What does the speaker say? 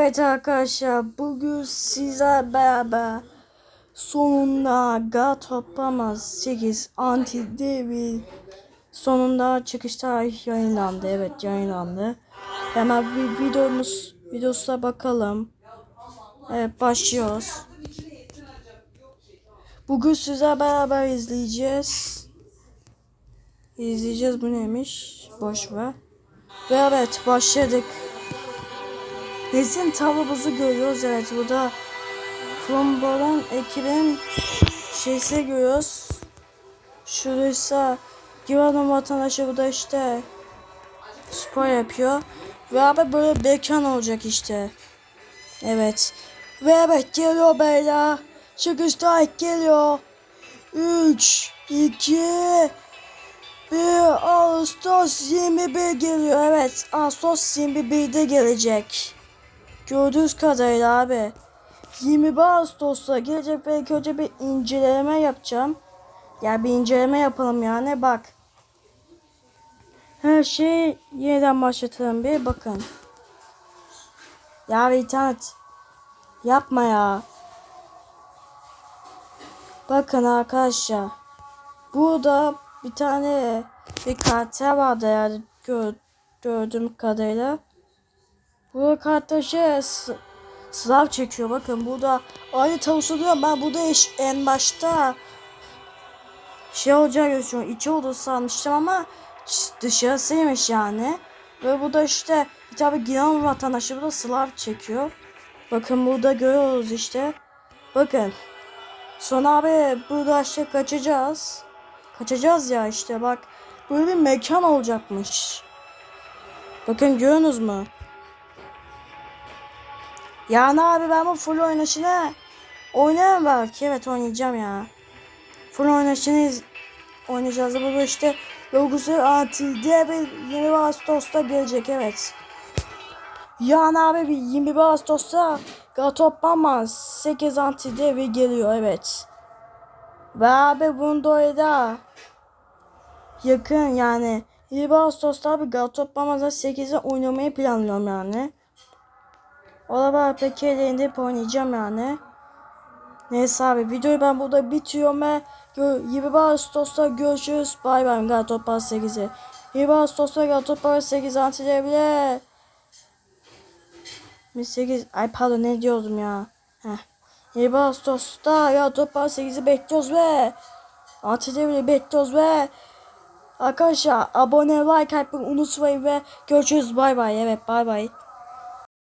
Evet arkadaşlar bugün sizler beraber sonunda God toplamaz 8 anti devil sonunda çıkışta yayınlandı. Evet yayınlandı. Hemen bir videomuz videosuna bakalım. Evet başlıyoruz. Bugün sizler beraber izleyeceğiz. İzleyeceğiz bu neymiş? Boş ver. Ve evet başladık. Resim tablomuzu görüyoruz. Evet burada Flomboran ekibin şeysi görüyoruz. Şuraysa Güven'in vatandaşı bu da işte spor yapıyor. Ve abi böyle bekan olacak işte. Evet. Ve evet geliyor beyler. Çıkışta geliyor. 3, 2, 1 Ağustos 21 geliyor. Evet Ağustos 21'de gelecek. Gördüğünüz kadarıyla abi. 21 Ağustos'ta gelecek ilk önce bir inceleme yapacağım. Ya bir inceleme yapalım yani bak. Her şey yeniden başlatalım bir bakın. Ya internet yapma ya. Bakın arkadaşlar. Burada bir tane bir karakter vardı yani gör, gördüğüm kadarıyla. Bu kartta s- sınav çekiyor. Bakın burada aynı tavus oluyor. Ben burada eş, en başta şey olacağı gözüküyor. İçi olduğunu sanmıştım ama dışarısıymış yani. Ve bu da işte tane Gilan vatandaşı burada sınav çekiyor. Bakın burada görüyoruz işte. Bakın. Sonra abi burada işte kaçacağız. Kaçacağız ya işte bak. Böyle bir mekan olacakmış. Bakın görüyorsunuz mu? Yani abi ben bu full oynayışını oynayamam belki. Evet oynayacağım ya. Full oynayışını oynayacağız. Bu işte logosu anti diye bir 20 Ağustos'ta gelecek evet. Yani abi bir 21 Ağustos'ta Gatopama 8 anti diye bir geliyor evet. Ve abi bunda da yakın yani 20 Ağustos'ta abi Gatopama'da 8'e oynamayı planlıyorum yani. O da ben pek indirip oynayacağım yani. Neyse abi videoyu ben burada bitiyorum ve gö- 20 Ağustos'ta görüşürüz. Bay bay Galatopa 8'i. 20 Ağustos'ta Galatopa 8 antidevle. 8 ay pardon ne diyordum ya. Heh. 20 Ağustos'ta Galatopa 8'i bekliyoruz ve antidevle bekliyoruz ve Arkadaşlar abone like yapmayı unutmayın ve görüşürüz bay bay evet bay bay.